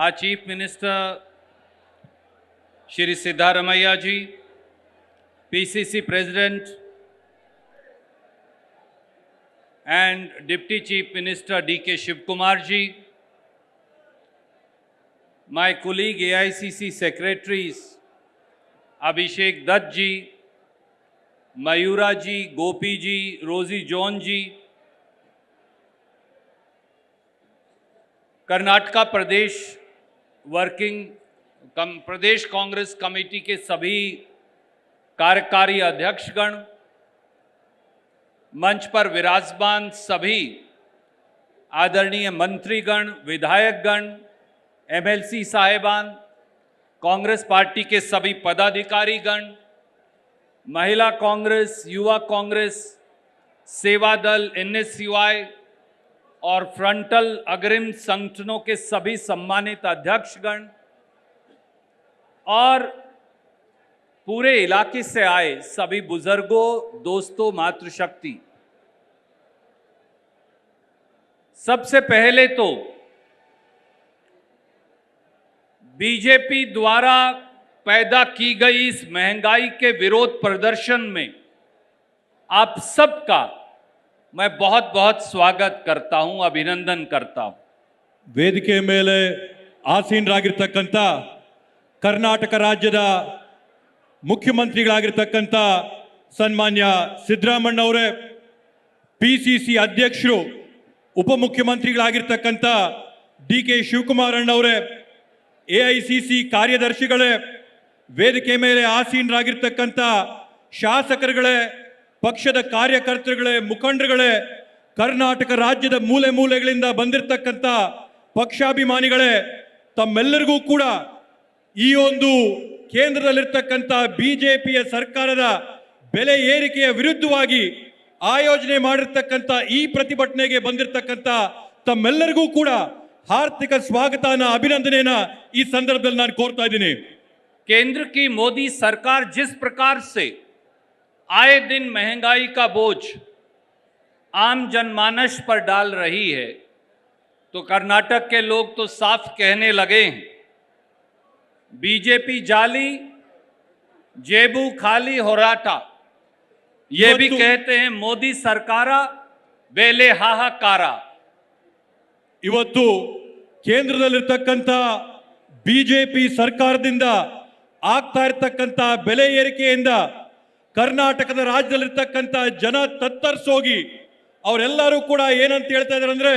Uh chief minister Shri Siddaramaiah ji PCC president and deputy chief minister D K Shiva Kumar ji my colleague C secretaries Abhishek Dutt ji Mayura ji Gopi ji Roji John ji Karnataka Pradesh working come, Pradesh Congress committee के सभी कार्यकारी अध्यक्षगण, मंच पर विराजमान सभी आदरणीय मंत्रीगण, विधायकगण एमएलसी साहेबान, कांग्रेस पार्टी के सभी पदाधिकारीगण, महिला कांग्रेस, युवा कांग्रेस, सेवा दल एन एनएसयूआई और फ्रंटल अग्रिम संगठनों के सभी सम्मानित अध्यक्षगण और पूरे इलाके से आए सभी बुज़ुर्गों, दोस्तों, मातृशक्ति। सबसे पहले तो बीजेपी द्वारा पैदा की गई इस महँगाई के विरोध प्रदर्शन में आप सबका मैं बहुत बहुत स्वागत करता हूं अभिनंदन करता हूं ವೇದಿಕೆ ಮೇಲೆ ಆಸೀನರಾಗಿರ್ತಕ್ಕಂಥ ಕರ್ನಾಟಕ ರಾಜ್ಯದ ಮುಖ್ಯಮಂತ್ರಿಗಳಾಗಿರ್ತಕ್ಕಂಥ ಸನ್ಮಾನ್ಯ ಸಿದ್ದರಾಮಣ್ಣವರೇ ಪಿ ಸಿ ಸಿ ಅಧ್ಯಕ್ಷರು ಉಪಮುಖ್ಯಮಂತ್ರಿಗಳಾಗಿರ್ತಕ್ಕಂಥ D K Shivakumar ಅಣ್ಣವರೇ A I C C ಕಾರ್ಯದರ್ಶಿಗಳೇ ವೇದಿಕೆ ಮೇಲೆ ಆಸೀನರಾಗಿರ್ತಕ್ಕಂಥ ಶಾಸಕರುಗಳೇ ಪಕ್ಷದ ಕಾರ್ಯಕರ್ತರುಗಳೇ, ಮುಖಂಡರುಗಳೇ, ಕರ್ನಾಟಕ ರಾಜ್ಯದ ಮೂಲೆ ಮೂಲೆಗಳಿಂದ ಬಂದಿರತಕ್ಕಂಥ ಪಕ್ಷಾಭಿಮಾನಿಗಳೇ, ತಮ್ಮೆಲ್ಲರಿಗೂ ಕೂಡ ಈ ಒಂದು ಕೇಂದ್ರದಲ್ಲಿರ್ತಕ್ಕಂಥ ಬಿ ಜೆ ಪಿಯ ಸರ್ಕಾರದ ಬೆಲೆ ಏರಿಕೆಯ ವಿರುದ್ಧವಾಗಿ ಆಯೋಜನೆ ಮಾಡಿರ್ತಕ್ಕಂಥ ಈ ಪ್ರತಿಭಟನೆಗೆ ಬಂದಿರತಕ್ಕಂಥ ತಮ್ಮೆಲ್ಲರಿಗೂ ಕೂಡ ಹಾರ್ದಿಕ ಸ್ವಾಗತನ, ಅಭಿನಂದನೆಯನ್ನ ಈ ಸಂದರ್ಭದಲ್ಲಿ ನಾನು ಕೋರ್ತಾ ಇದ್ದೀನಿ. ಕೇಂದ್ರ ಕಿ ಮೋದಿ ಸರ್ಕಾರ ಜಿಸ್ ಪ್ರಕಾರ ಸೇ आए दिन महंगाई का बोझ आम जनमानस पर डाल रही है तो कर्नाटक के लोग तो साफ कहने लगे हैं बीजेपी जाली जेबू खाली होराटा ये भी ಇವತ್ತು- कहते हैं मोदी सरकारा बेले हाहाकारा ಇವತ್ತು ಕೇಂದ್ರದಲ್ಲಿರ್ತಕ್ಕಂಥ ಬಿಜೆಪಿ ಸರ್ಕಾರದಿಂದ ಆಗ್ತಾ ಇರ್ತಕ್ಕಂಥ ಬೆಲೆ ಏರಿಕೆಯಿಂದ ಕರ್ನಾಟಕದ ರಾಜ್ಯದಲ್ಲಿರ್ತಕ್ಕಂಥ ಜನ ತತ್ತರಿಸೋಗಿ ಅವರೆಲ್ಲರೂ ಕೂಡ ಏನಂತ ಹೇಳ್ತಾ ಇದ್ದಾರೆ ಅಂದ್ರೆ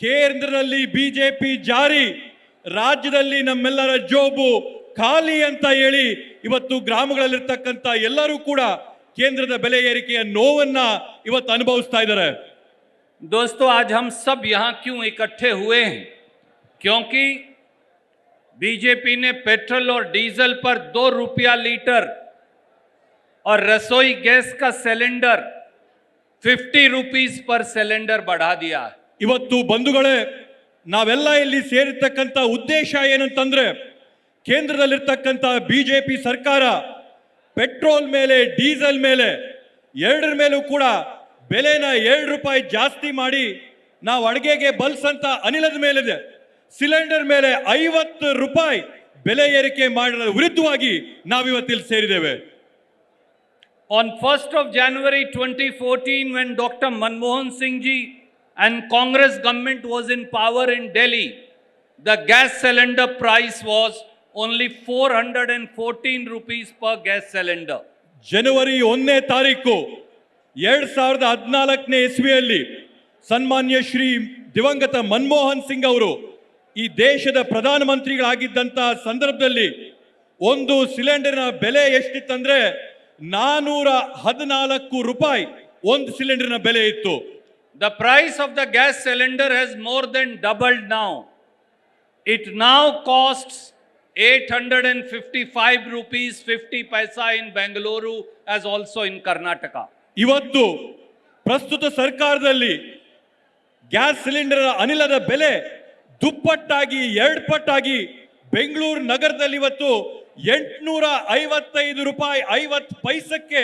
ಕೇಂದ್ರದಲ್ಲಿ ಬಿಜೆಪಿ ಜಾರಿ ರಾಜ್ಯದಲ್ಲಿ ನಮ್ಮೆಲ್ಲರ ಜೋಬು ಖಾಲಿ ಅಂತ ಹೇಳಿ ಇವತ್ತು ಗ್ರಾಮಗಳಲ್ಲಿರ್ತಕ್ಕಂಥ ಎಲ್ಲರೂ ಕೂಡ ಕೇಂದ್ರದ ಬೆಲೆ ಏರಿಕೆಯ ನೋವನ್ನ ಇವತ್ತು ಅನುಭವಿಸ್ತಾ ಇದ್ದಾರೆ दोस्तों आज हम सब यहां क्यों इकट्ठे हुए हैं क्योंकि बीजेपी ने पेट्रोल और डीजल पर दो रुपया लीटर और रसोई गैस का सिलेंडर फिफ्टी रुपीस पर सिलेंडर बढ़ा दिया है ಇವತ್ತು ಬಂಧುಗಳೇ ನಾವೆಲ್ಲ ಇಲ್ಲಿ ಸೇರಿರ್ತಕ್ಕಂಥ ಉದ್ದೇಶ ಏನಂತಂದ್ರೆ ಕೇಂದ್ರದಲ್ಲಿರ್ತಕ್ಕಂಥ ಬಿಜೆಪಿ ಸರ್ಕಾರ ಪೆಟ್ರೋಲ್ ಮೇಲೆ ಡೀಸೆಲ್ ಮೇಲೆ ಎರಡರ ಮೇಲೂ ಕೂಡ ಬೆಲೆನ ಎರಡು ರೂಪಾಯಿ ಜಾಸ್ತಿ ಮಾಡಿ ನಾವು ಅಡುಗೆಗೆ ಬಲ್ಸಂತ ಅನಿಲದ ಮೇಲಿದೆ ಸಿಲಿಂಡರ್ ಮೇಲೆ ಐವತ್ತು ರೂಪಾಯಿ ಬೆಲೆ ಏರಿಕೆ ಮಾಡಿದ ವಿರುದ್ಧವಾಗಿ ನಾವಿವತ್ತಿಲ್ಲಿ ಸೇರಿದ್ದೇವೆ On 1st of January 2014, when Dr. Manmohan Singh ji and Congress government was in power in Delhi, the gas cylinder price was only 414 rupees per gas cylinder. ಜನವರಿ ಒಂದನೇ ತಾರೀಕು ಎರಡ್ ಸಾವಿರದ ಹದಿನಾಲ್ಕನೇ ಇಸ್ವಿಯಲ್ಲಿ ಸನ್ಮಾನ್ಯ ಶ್ರೀ ದಿವಂಗತ ಮನಮೋಹನ್ ಸಿಂಗ್ ಅವರು ಈ ದೇಶದ ಪ್ರಧಾನಮಂತ್ರಿಗಳಾಗಿದ್ದಂಥ ಸಂದರ್ಭದಲ್ಲಿ ಒಂದು ಸಿಲಿಂಡರ್ನ ಬೆಲೆ ಎಷ್ಟಿತ್ತಂದ್ರೆ ನಾನೂರ ಹದಿನಾಲ್ಕು ರೂಪಾಯಿ ಒಂದು ಸಿಲಿಂಡರ್ನ ಬೆಲೆ ಇತ್ತು. The price of the gas cylinder has more than doubled ನಾವು ಇಟ್ ನಾವು cost eight hundred and fifty five rupees fifty paisa in Bengaluru as also in Karnataka ಇವತ್ತು ಪ್ರಸ್ತುತ ಸರ್ಕಾರದಲ್ಲಿ ಗ್ಯಾಸ್ ಸಿಲಿಂಡರ್ ಅನಿಲದ ಬೆಲೆ ದುಪ್ಪಟ್ಟಾಗಿ ಎರಡು ಪಟ್ಟಾಗಿ ಬೆಂಗಳೂರು ನಗರದಲ್ಲಿ ಇವತ್ತು ಎಂಟುನೂರ ಐವತ್ತೈದು ರೂಪಾಯಿ ಐವತ್ತು ಪೈಸಕ್ಕೆ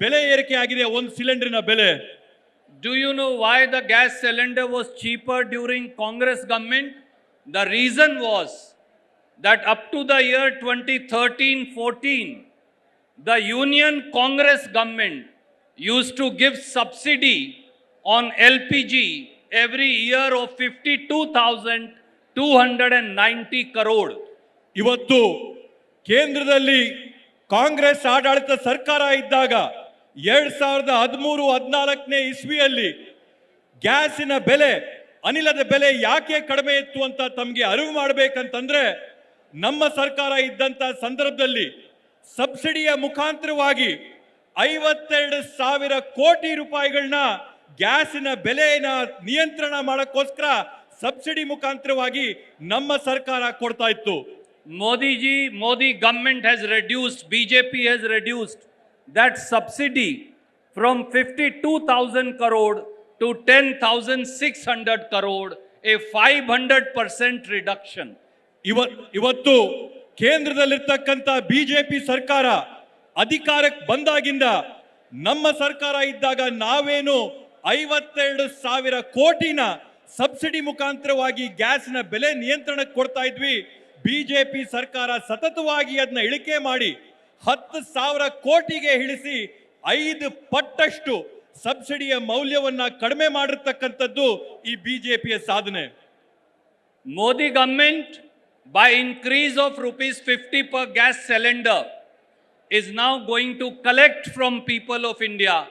ಬೆಲೆ ಏರಿಕೆ ಆಗಿದೆ ಒಂದು ಸಿಲಿಂಡರ್ನ ಬೆಲೆ Do you know why the gas cylinder was cheaper during Congress government? The reason was that up to the year 2013 14, the Union Congress government used to give subsidy on LPG every year of 52,290 crore. ಇವತ್ತು ಕೇಂದ್ರದಲ್ಲಿ ಕಾಂಗ್ರೆಸ್ ಆಡಳಿತ ಸರ್ಕಾರ ಇದ್ದಾಗ ಎರಡ್ ಸಾವಿರದ ಹದಿಮೂರು, ಹದಿನಾಲ್ಕನೇ ಇಸ್ವಿಯಲ್ಲಿ ಗ್ಯಾಸಿನ ಬೆಲೆ, ಅನಿಲದ ಬೆಲೆ ಯಾಕೆ ಕಡಿಮೆ ಇತ್ತು ಅಂತ ತಮಗೆ ಅರಿವು ಮಾಡಬೇಕಂತಂದ್ರೆ ನಮ್ಮ ಸರ್ಕಾರ ಇದ್ದಂತ ಸಂದರ್ಭದಲ್ಲಿ ಸಬ್ಸಿಡಿಯ ಮುಖಾಂತರವಾಗಿ ಐವತ್ತೆರಡು ಸಾವಿರ ಕೋಟಿ ರೂಪಾಯಿಗಳನ್ನ ಗ್ಯಾಸಿನ ಬೆಲೆನ ನಿಯಂತ್ರಣ ಮಾಡೋಕ್ಕೋಸ್ಕರ ಸಬ್ಸಿಡಿ ಮುಖಾಂತರವಾಗಿ ನಮ್ಮ ಸರ್ಕಾರ ಕೊಡ್ತಾ ಇತ್ತು. Modi ji, Modi government has reduced, BJP has reduced that subsidy from 52,000 crore to 10,600 crore, a 500% reduction. ಇವ ಇವತ್ತು ಕೇಂದ್ರದಲ್ಲಿರ್ತಕ್ಕಂಥ ಬಿಜೆಪಿ ಸರ್ಕಾರ ಅಧಿಕಾರಕ್ಕೆ ಬಂದಾಗಿಂದ ನಮ್ಮ ಸರ್ಕಾರ ಇದ್ದಾಗ ನಾವೇನು ಐವತ್ತೆರಡು ಸಾವಿರ ಕೋಟಿನ ಸಬ್ಸಿಡಿ ಮುಖಾಂತರವಾಗಿ ಗ್ಯಾಸ್ನ ಬೆಲೆ ನಿಯಂತ್ರಣಕ್ಕೆ ಕೊಡ್ತಾ ಇದ್ವಿ ಬಿಜೆಪಿ ಸರ್ಕಾರ ಸತತವಾಗಿ ಅದನ್ನ ಇಳಿಕೆ ಮಾಡಿ ಹತ್ತು ಸಾವಿರ ಕೋಟಿಗೆ ಇಳಿಸಿ ಐದು ಪಟ್ಟಷ್ಟು ಸಬ್ಸಿಡಿಯ ಮೌಲ್ಯವನ್ನ ಕಡಿಮೆ ಮಾಡಿರ್ತಕ್ಕಂಥದ್ದು ಈ ಬಿಜೆಪಿಯ ಸಾಧನೆ Modi government by increase of rupees 50 per gas cylinder, is now going to collect from people of India,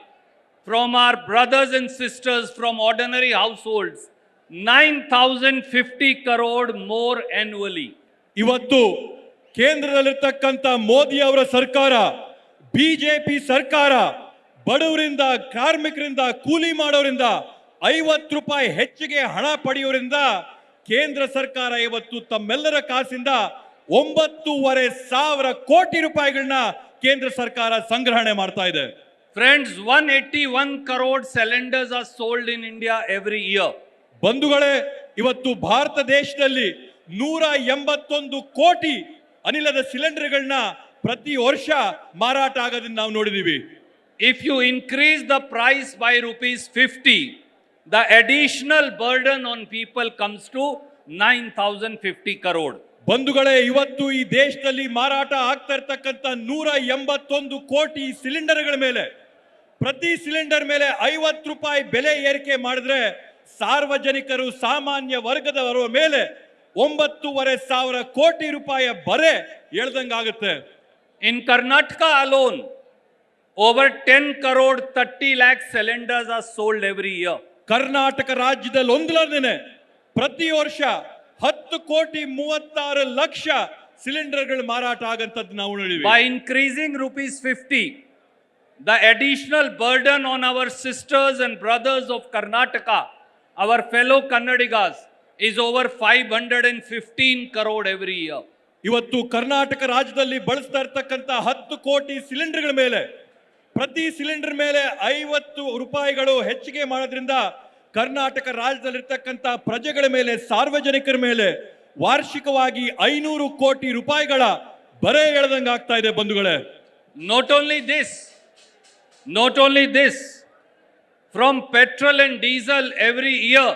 from our brothers and sisters from ordinary households, 9,050 crore more annually. ಇವತ್ತು ಕೇಂದ್ರದಲ್ಲಿರ್ತಕ್ಕಂಥ ಮೋದಿ ಅವರ ಸರ್ಕಾರ ಬಿಜೆಪಿ ಸರ್ಕಾರ ಬಡವರಿಂದ ಕಾರ್ಮಿಕರಿಂದ ಕೂಲಿ ಮಾಡೋರಿಂದ ಐವತ್ತು ರೂಪಾಯಿ ಹೆಚ್ಚಿಗೆ ಹಣ ಪಡೆಯೋರಿಂದ ಕೇಂದ್ರ ಸರ್ಕಾರ ಇವತ್ತು ತಮ್ಮೆಲ್ಲರ ಕಾಸಿಂದ ಒಂಬತ್ತೂವರೆ ಸಾವಿರ ಕೋಟಿ ರೂಪಾಯಿಗಳನ್ನ ಕೇಂದ್ರ ಸರ್ಕಾರ ಸಂಗ್ರಹಣೆ ಮಾಡ್ತಾ ಇದೆ. Friends one eighty one crore cylinders are sold in India every year ಬಂಧುಗಳೇ ಇವತ್ತು ಭಾರತ ದೇಶದಲ್ಲಿ ನೂರ ಎಂಬತ್ತೊಂದು ಕೋಟಿ ಅನಿಲದ ಸಿಲಿಂಡರ್ಗಳನ್ನ ಪ್ರತಿ ವರ್ಷ ಮಾರಾಟ ಆಗೋದನ್ನ ನಾವು ನೋಡಿದೀವಿ If you increase the price by rupees 50, the additional burden on people comes to 9,050 crore. ಬಂಧುಗಳೇ ಇವತ್ತು ಈ ದೇಶದಲ್ಲಿ ಮಾರಾಟ ಆಗ್ತಾ ಇರ್ತಕ್ಕಂಥ ನೂರ ಎಂಬತ್ತೊಂದು ಕೋಟಿ ಸಿಲಿಂಡರ್ಗಳ ಮೇಲೆ ಪ್ರತಿ ಸಿಲಿಂಡರ್ ಮೇಲೆ ಐವತ್ತು ರೂಪಾಯಿ ಬೆಲೆ ಏರಿಕೆ ಮಾಡಿದ್ರೆ ಸಾರ್ವಜನಿಕರು ಸಾಮಾನ್ಯ ವರ್ಗದವರ ಮೇಲೆ ಒಂಬತ್ತೂವರೆ ಸಾವಿರ ಕೋಟಿ ರೂಪಾಯಿ ಬರೆ ಹೇಳ್ದಂಗೆ ಆಗುತ್ತೆ in Karnataka alone over ten crore thirty lakh cylinders are sold every year Karnataka ರಾಜ್ಯದಲ್ಲಿ ಒಂದ್ಲೇನೆ ಪ್ರತಿ ವರ್ಷ ಹತ್ತು ಕೋಟಿ ಮೂವತ್ತಾರು ಲಕ್ಷ ಸಿಲಿಂಡರ್ಗಳು ಮಾರಾಟ ಆಗಂತದ್ದು ನಾವು ನೋಡಿದ್ವಿ by increasing rupees fifty the additional burden on our sisters and brothers of Karnataka our fellow Kannadigas is over 515 crore every year. ಇವತ್ತು ಕರ್ನಾಟಕ ರಾಜ್ಯದಲ್ಲಿ ಬಳಸ್ತಾ ಇರ್ತಕ್ಕಂಥ ಹತ್ತು ಕೋಟಿ ಸಿಲಿಂಡರ್ಗಳ ಮೇಲೆ ಪ್ರತಿ ಸಿಲಿಂಡರ್ ಮೇಲೆ ಐವತ್ತು ರೂಪಾಯಿಗಳು ಹೆಚ್ಚಿಗೆ ಮಾಡೋದ್ರಿಂದ ಕರ್ನಾಟಕ ರಾಜ್ಯದಲ್ಲಿರ್ತಕ್ಕಂಥ ಪ್ರಜೆಗಳ ಮೇಲೆ ಸಾರ್ವಜನಿಕರ ಮೇಲೆ ವಾರ್ಷಿಕವಾಗಿ ಐನೂರು ಕೋಟಿ ರೂಪಾಯಿಗಳ ಬರೆ ಎಳೆದಂಗೆ ಆಗ್ತಾ ಇದೆ ಬಂಧುಗಳೇ not only this not only this from petrol and diesel every year,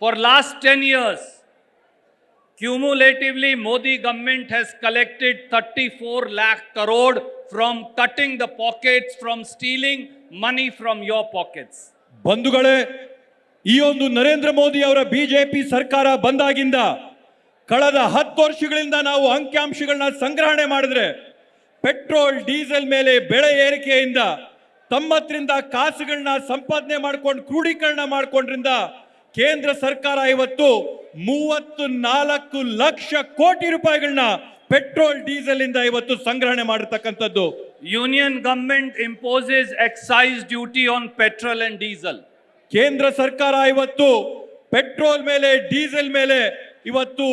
for last 10 years, cumulatively Modi government has collected 34 lakh crore from cutting the pockets, from stealing money from your pockets. ಬಂಧುಗಳೇ ಈ ಒಂದು ನರೇಂದ್ರ ಮೋದಿ ಅವರ BJP ಸರ್ಕಾರ ಬಂದಾಗಿಂದ ಕಳೆದ ಹತ್ತು ವರ್ಷಗಳಿಂದ ನಾವು ಅಂಕಿಅಂಶಗಳನ್ನ ಸಂಗ್ರಹಣೆ ಮಾಡಿದ್ರೆ ಪೆಟ್ರೋಲ್ ಡೀಸೆಲ್ ಮೇಲೆ ಬೆಳೆ ಏರಿಕೆಯಿಂದ ತಮ್ಮತ್ರಿಂದ ಕಾಸುಗಳನ್ನ ಸಂಪಾದನೆ ಮಾಡ್ಕೊಂಡು ಕ್ರೋಢೀಕರಣ ಮಾಡ್ಕೊಂಡ್ರಿಂದ ಕೇಂದ್ರ ಸರ್ಕಾರ ಇವತ್ತು ಮೂವತ್ತು ನಾಲ್ಕು ಲಕ್ಷ ಕೋಟಿ ರೂಪಾಯಿಗಳನ್ನ ಪೆಟ್ರೋಲ್ ಡೀಸೆಲ್ ಇಂದ ಇವತ್ತು ಸಂಗ್ರಹಣೆ ಮಾಡಿರ್ತಕ್ಕಂಥದ್ದು. Union government imposes excise duty on petrol and diesel ಕೇಂದ್ರ ಸರ್ಕಾರ ಇವತ್ತು ಪೆಟ್ರೋಲ್ ಮೇಲೆ ಡೀಸೆಲ್ ಮೇಲೆ ಇವತ್ತು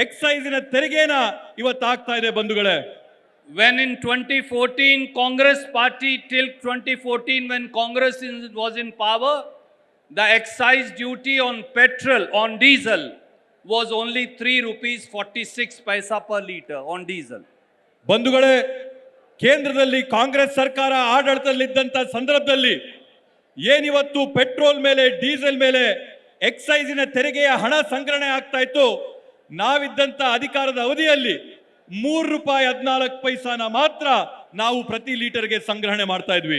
ಎಕ್ಸೈಸಿನ ತೆರಿಗೆನ ಇವತ್ತು ಆಗ್ತಾ ಇದೆ ಬಂಧುಗಳೇ. When in 2014, Congress party till 2014, when Congress in- was in power, the excise duty on petrol, on diesel, was only 3 rupees 46 paisa per litre on diesel. ಬಂಧುಗಳೇ ಕೇಂದ್ರದಲ್ಲಿ ಕಾಂಗ್ರೆಸ್ ಸರ್ಕಾರ ಆಡಳಿತದಲ್ಲಿದ್ದಂಥ ಸಂದರ್ಭದಲ್ಲಿ ಏನಿವತ್ತು ಪೆಟ್ರೋಲ್ ಮೇಲೆ ಡೀಸೆಲ್ ಮೇಲೆ ಎಕ್ಸೈಸಿನ ತೆರಿಗೆಯ ಹಣ ಸಂಗ್ರಹಣೆ ಆಗ್ತಾ ಇತ್ತು ನಾವಿದ್ದಂಥ ಅಧಿಕಾರದ ಅವಧಿಯಲ್ಲಿ ಮೂರು ರೂಪಾಯಿ ಹದಿನಾಲ್ಕು ಪೈಸಾನ ಮಾತ್ರ ನಾವು ಪ್ರತಿ ಲೀಟರ್ಗೆ ಸಂಗ್ರಹಣೆ ಮಾಡ್ತಾ ಇದ್ವಿ